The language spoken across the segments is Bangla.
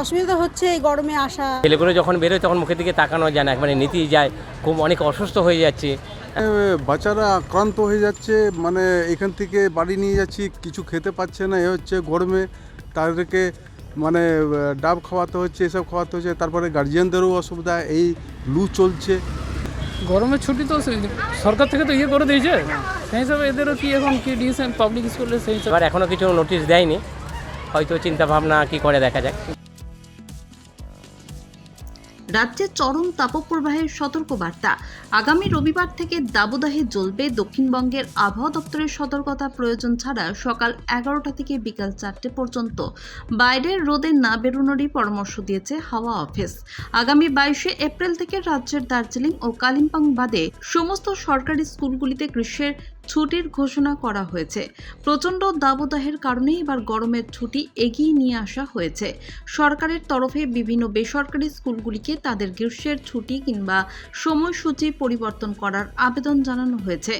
অসুবিধা হচ্ছে এই গরমে আসা। ছেলেগুলো যখন বেরোয় তখন মুখের দিকে তাকানো যায় না একবারে নীতিই যায় খুব অনেক অসুস্থ হয়ে যাচ্ছে। বাচ্চারা আক্রান্ত হয়ে যাচ্ছে মানে এখান থেকে বাড়ি নিয়ে যাচ্ছি কিছু খেতে পাচ্ছে না এ হচ্ছে গরমে। তাদেরকে মানে ডাব খাওয়াতে হচ্ছে এসব খাওয়াতে হচ্ছে তারপরে গার্জিয়ানদেরও অসুবিধা এই লু চলছে। গরমের ছুটি তো সরকার থেকে তো ইয়ে করে দিয়েছে। সেই হিসাবে এদেরও কি এখন কি দিয়েছেন পাবলিক স্কুলে সেই হিসাবে? এখনও কিছু নোটিশ দেয়নি। হয়তো চিন্তা ভাবনা কি করে দেখা যাক। রাজ্যে চরম তাপপ্রবাহের সতর্কবার্তা। আগামী রবিবার থেকে দাবদাহে জ্বলবে দক্ষিণবঙ্গের আবহাওয়া দপ্তরের সতর্কতা প্রয়োজন ছাড়া সকাল এগারোটা থেকে বিকাল চারটে পর্যন্ত। বাইরের রোদে না বেরোনোরই পরামর্শ দিয়েছে হাওয়া অফিস। আগামী বাইশে এপ্রিল থেকে রাজ্যের দার্জিলিং ও কালিম্পং বাদে সমস্ত সরকারি স্কুলগুলিতে গ্রীষ্মের ছুটির ঘোষণা করা হয়েছে। প্রচণ্ড দাবদাহের কারণে এবার গরমের ছুটি এগিয়ে নিয়ে আসা হয়েছে। সরকারের তরফে বিভিন্ন বেসরকারি স্কুলগুলিকে তাদের গ্রীষ্মের ছুটি কিংবা সময়সূচি পরিবর্তন করার আবেদন জানানো হয়েছে।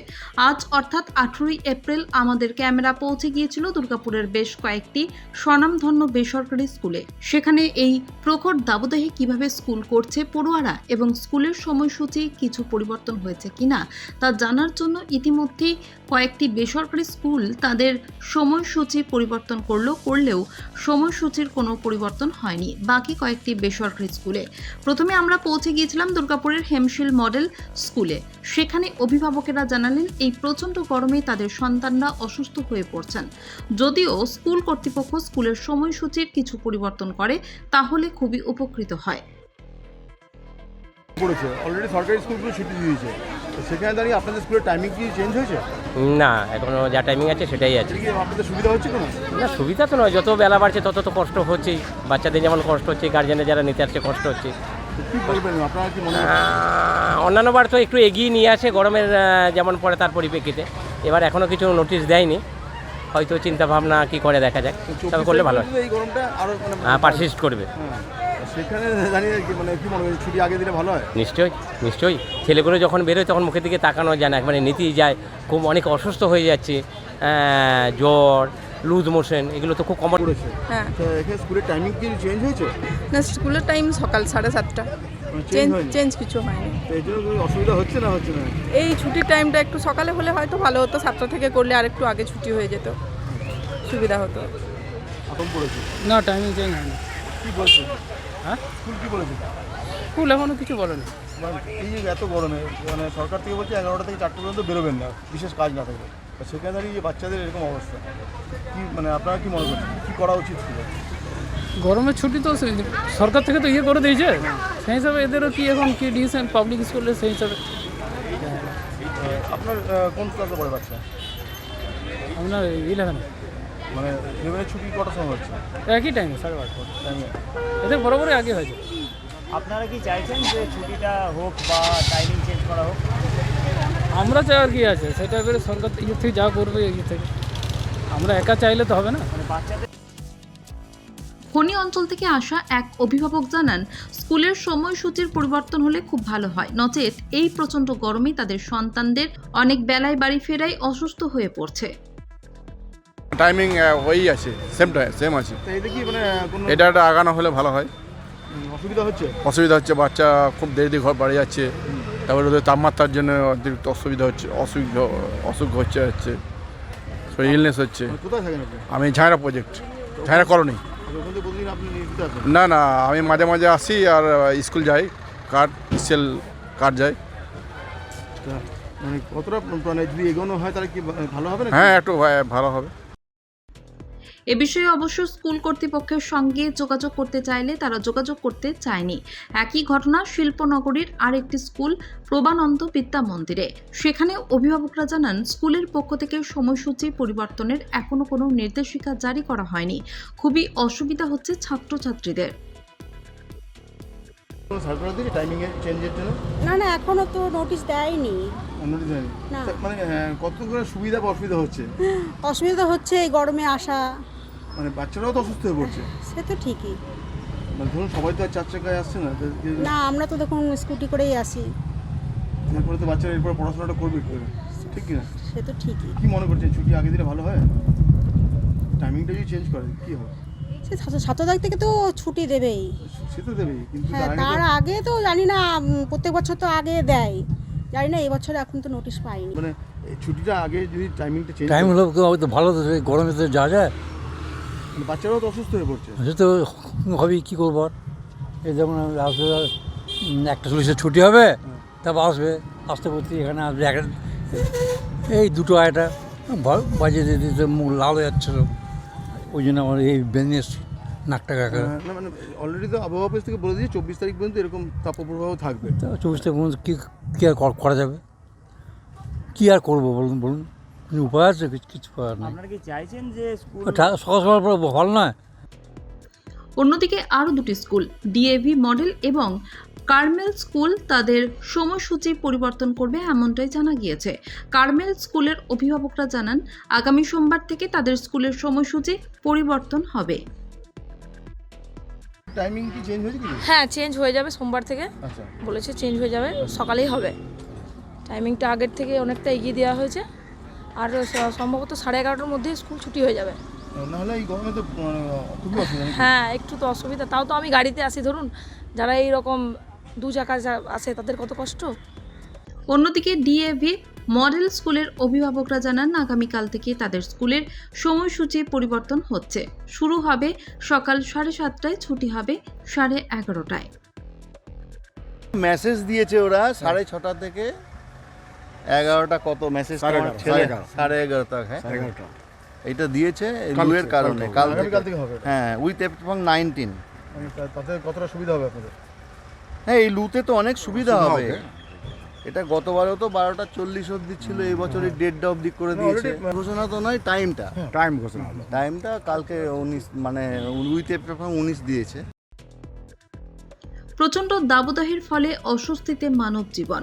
আজ অর্থাৎ আঠেরোই এপ্রিল আমাদের ক্যামেরা পৌঁছে গিয়েছিল দুর্গাপুরের বেশ কয়েকটি স্বনামধন্য বেসরকারি স্কুলে। সেখানে এই প্রখর দাবদাহে কীভাবে স্কুল করছে পড়ুয়ারা এবং স্কুলের সময়সূচি কিছু পরিবর্তন হয়েছে কিনা তা জানার জন্য ইতিমধ্যেই কয়েকটি বেসরকারি স্কুল তাদের সময়সূচি পরিবর্তন করল, করলেও সময়সূচির কোনো পরিবর্তন হয়নি। বাকি কয়েকটি বেসরকারি স্কুলে। প্রথমে আমরা পৌঁছে গিয়েছিলাম দুর্গাপুরের হেমশিল মডেল স্কুলে। সেখানে অভিভাবকেরা জানালেন, এই প্রচণ্ড গরমে তাদের সন্তানরা অসুস্থ হয়ে পড়ছেন। যদিও স্কুল কর্তৃপক্ষ স্কুলের সময়সূচির কিছু পরিবর্তন করে, তাহলে খুবই উপকৃত হয়। করেছে। অলরেডি সরকারি স্কুলগুলো ছুটি দিয়েছে। সেখানে দাঁড়িয়ে আপনাদের স্কুলের টাইমিং কি চেঞ্জ হয়েছে? না এখনও যা টাইমিং আছে সেটাই আছে। আপনাদের সুবিধা হচ্ছে কোনো? না সুবিধা তো নয় যত বেলা বাড়ছে তত তো কষ্ট হচ্ছেই বাচ্চাদের যেমন কষ্ট হচ্ছে গার্জেনের যারা নিতে আসছে কষ্ট হচ্ছে। অন্যান্য বার তো একটু এগিয়ে নিয়ে আসে গরমের যেমন পড়ে তার পরিপ্রেক্ষিতে। এবার এখনও কিছু নোটিশ দেয়নি। হয়তো চিন্তা ভাবনা কি করে দেখা যাক। তবে করলে ভালো হয়। আরও মানে পারসিস্ট করবে। হ্যাঁ। সেখানে কি মানে কি মনে হয় ছুটি আগে দিলে ভালো হয়? নিশ্চয়ই নিশ্চয়ই। ছেলেগুলো যখন বেরোয় তখন মুখের দিকে তাকানো যায় না একবারে নীতিই যায়। খুব অনেক অসুস্থ হয়ে যাচ্ছে জ্বর লুজ মোশন এগুলো তো খুব কমন করেছে। হ্যাঁ। তো এখানে স্কুলের টাইমিং কি চেঞ্জ হয়েছে? না স্কুলের টাইম সকাল সাড়ে সাতটা। চেঞ্জ চেঞ্জ হয়নি? চেঞ্জ কিছু হয়নি। এই জন্য অসুবিধা হচ্ছে না হচ্ছে না? এই ছুটির টাইমটা একটু সকালে হলে হয়তো ভালো হতো সাতটা থেকে করলে আর একটু আগে ছুটি হয়ে যেত। সুবিধা হতো। না টাইমিং চেঞ্জ হয়নি। কি বলছে হ্যাঁ? স্কুল কি বলেছে? স্কুল এখনও কিছু বলেনি। এই যে এত গরমে মানে সরকার থেকে বলছে এগারোটা থেকে চারটে পর্যন্ত বেরোবেন না বিশেষ কাজ না সেখানে দাঁড়িয়ে যে বাচ্চাদের এরকম অবস্থা কি মানে আপনারা কি মনে করছেন? কী করা উচিত ছিল? গরমের ছুটি তো সরকার থেকে তো ইয়ে করে দিয়েছে। সেই হিসাবে এদেরও কি এখন কি দিয়েছেন পাবলিক স্কুলে সেই হিসাবে? আপনার কোন ক্লাসে পড়ে বাচ্চা? আপনার ইলেভেন মানে ইলেভেনের ছুটি কটার সময় হচ্ছে? একই টাইমে সাড়ে বারোটা। টাইমে এদের বরাবরই আগে হয়েছে আপনারা কি চাইছেন যে ছুটিটা হোক বা টাইমিং চেঞ্জ করা হোক? আমরা চাই আর কি আছে? সেটা এবারে সরকার ইয়ে থেকে যা করবে ইয়ে থেকে। আমরা একা চাইলে তো হবে না। মানে বাচ্চাদের খনি অঞ্চল থেকে আসা এক অভিভাবক জানান স্কুলের সময়সূচির পরিবর্তন হলে খুব ভালো হয়। নচেত এই প্রচণ্ড গরমে তাদের সন্তানদের অনেক বেলায় বাড়ি ফেরাই অসুস্থ হয়ে পড়ছে। টাইমিং ওই আছে সেম টাইম সেম আছে। এটা কি মানে এটা একটা আগানো হলে ভালো হয়। অসুবিধা হচ্ছে? অসুবিধা হচ্ছে বাচ্চা খুব দেরি ঘর বাড়ি যাচ্ছে। তারপরে ওদের তাপমাত্রার জন্য অতিরিক্ত অসুবিধা হচ্ছে অসুখ অসুখ হচ্ছে হচ্ছে। ইলনেস হচ্ছে। মানে আমি ঝাঁড়া প্রজেক্ট ঝাঁড়া আসেন? না না আমি মাঝে মাঝে আসি আর স্কুল যাই কার্ড সেল কার্ড যাই মানে কতটা মানে যদি এগোনো হয় তাহলে কি ভালো হবে না হ্যাঁ একটু ভা- ভালো হবে। এ বিষয়ে অবশ্য স্কুল কর্তৃপক্ষের সঙ্গে যোগাযোগ করতে চাইলে তারা যোগাযোগ করতে চায়নি। একই ঘটনা শিল্পনগরীর আরেকটি স্কুল প্রবানন্দ বিদ্যা মন্দিরে। সেখানে অভিভাবকরা জানান স্কুলের পক্ষ থেকে সময়সূচি পরিবর্তনের এখনও কোনো নির্দেশিকা জারি করা হয়নি। খুবই অসুবিধা হচ্ছে ছাত্রছাত্রীদের। কোনো সার্কুলার দিয়েছে টাইমিং এর চেঞ্জের জন্য? না না এখনও তো নোটিশ দেয়নি। মানে কত করে সুবিধা বা অসুবিধা হচ্ছে? অসুবিধা হচ্ছে এই গরমে আসা। মানে বাচ্চারাও তো অসুস্থ হয়ে পড়ছে। সে তো ঠিকই। মানে ধরুন সবাই তো আর চার চাকায় আসছে না না আমরা তো দেখুন স্কুটি করেই আসি। এরপরে তো বাচ্চারা এরপর পড়াশোনাটা করবে কি করে? ঠিক কি না সে তো ঠিকই। কি মনে করছেন ছুটি আগে দিলে ভালো হয়? টাইমিংটা যদি চেঞ্জ করে কি হবে? সে ছাত্র- ছাত্রদের থেকে তো ছুটি দেবেই। সে তো দেবেই কিন্তু হ্যাঁ তার আগে তার আগে তো জানি না উম, প্রত্যেক বছর তো আগে দেয়। জানি না এবছর এখন তো নোটিশ পাইনি। মানে এই ছুটিটা আগে যদি টাইমিংটা চেঞ্জ টাইম হলো কেউ তো ভালো তো গরমে তো যা যায়। বাচ্চারাও তো অসুস্থ হয়ে পড়ছে। সে তো হবেই কী করব আর? এই যেমন আসবে উম, একটা চল্লিশে ছুটি হবে তারপর আসবে আসতে পড়তে এখানে আসবে একটা এই দুটো আয়টা বাজিয়ে দিয়ে দিতে মুখ লাল হয়ে যাচ্ছে সব। ওই জন্য আমার এই বেঞ্চে নাকটা কাকা। হ্যাঁ, না মানে অলরেডি তো আবহাওয়া অফিস থেকে বলে দিয়েছে চব্বিশ তারিখ পর্যন্ত এরকম তাপপ্রবাহ থাকবে। তা চব্বিশ থেকে পর্যন্ত কী কী আর করা যাবে? কী আর করব বলুন বলুন। কোনো উপায় আছে? কিছু করার নেই। আপনারা কি চাইছেন যে স্কুল সকাল সকাল পরে ভালো নয় অন্যদিকে আরও দুটি স্কুল ডিএভি মডেল এবং কার্মেল স্কুল তাদের সময়সূচি পরিবর্তন করবে এমনটাই জানা গিয়েছে। কার্মেল স্কুলের অভিভাবকরা জানান আগামী সোমবার থেকে তাদের স্কুলের সময়সূচি পরিবর্তন হবে। টাইমিং কি চেঞ্জ হয়েছে কি? হ্যাঁ চেঞ্জ হয়ে যাবে সোমবার থেকে। আচ্ছা। বলেছে চেঞ্জ হয়ে যাবে সকালেই হবে। টাইমিংটা আগের থেকে অনেকটা এগিয়ে দেওয়া হয়েছে। আর সম্ভবত সাড়ে এগারোটার মধ্যে স্কুল ছুটি হয়ে যাবে। নাহলে এই গরমে তো মানে খুবই অসুবিধা হ্যাঁ একটু তো অসুবিধা। তাও তো আমি গাড়িতে আসি ধরুন যারা এই রকম দু চাকা যা- আসে তাদের কত কষ্ট? অন্যদিকে ডিএভি মডেল স্কুলের অভিভাবকরা জানান আগামীকাল থেকে তাদের স্কুলের সময়সূচি পরিবর্তন হচ্ছে। শুরু হবে সকাল সাড়ে সাতটায় ছুটি হবে সাড়ে এগারোটায়। মেসেজ দিয়েছে ওরা সাড়ে ছটা থেকে। এগারোটা কত? মেসেজ সাড়ে ছেলে? সাড়ে এগারোটা হ্যাঁ? এটা দিয়েছে লুয়ের কারণে কাল থেকে। হবে। হ্যাঁ উইথ এবং নাইনটিন তাতে কতটা সুবিধা হবে আপনাদের? হ্যাঁ এই লুতে তো অনেক সুবিধা হবে। এটা গতবারেও তো বারোটা চল্লিশ অবধি ছিল এই বছরই ডেটটা অবধি করে দিয়েছে। ঘোষণা তো নয় টাইমটা টাইম ঘোষণা টাইমটা কালকে উনিশ মানে উইথ এবং উনিশ দিয়েছে। প্রচণ্ড দাবদাহের ফলে অস্বস্তিতে মানব জীবন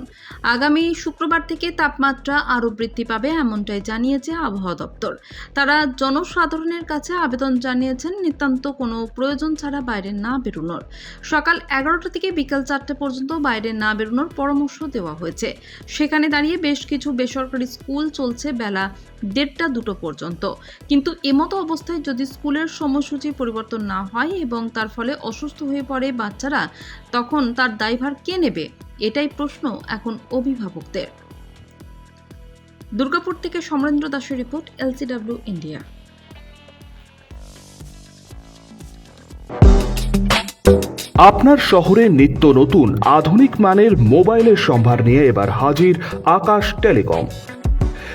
আগামী শুক্রবার থেকে তাপমাত্রা আরও বৃদ্ধি পাবে এমনটাই জানিয়েছে আবহাওয়া দপ্তর। তারা জনসাধারণের কাছে আবেদন জানিয়েছেন, নিতান্ত কোনো প্রয়োজন ছাড়া বাইরে না বেরোনোর। সকাল এগারোটা থেকে বিকাল চারটে পর্যন্ত বাইরে না বেরোনোর পরামর্শ দেওয়া হয়েছে। সেখানে দাঁড়িয়ে বেশ কিছু বেসরকারি স্কুল চলছে বেলা দেড়টা দুটো পর্যন্ত। কিন্তু এমতো অবস্থায় যদি স্কুলের সময়সূচি পরিবর্তন না হয় এবং তার ফলে অসুস্থ হয়ে পড়ে বাচ্চারা তখন তার দায়ভার কে নেবে? এটাই প্রশ্ন এখন অভিভাবকদের। দুর্গাপুর থেকে সমরেন্দ্র দাসের রিপোর্ট, এলসিডব্লিউ ইন্ডিয়া। আপনার শহরে নিত্য নতুন, আধুনিক মানের মোবাইলের সম্ভার নিয়ে এবার হাজির আকাশ টেলিকম।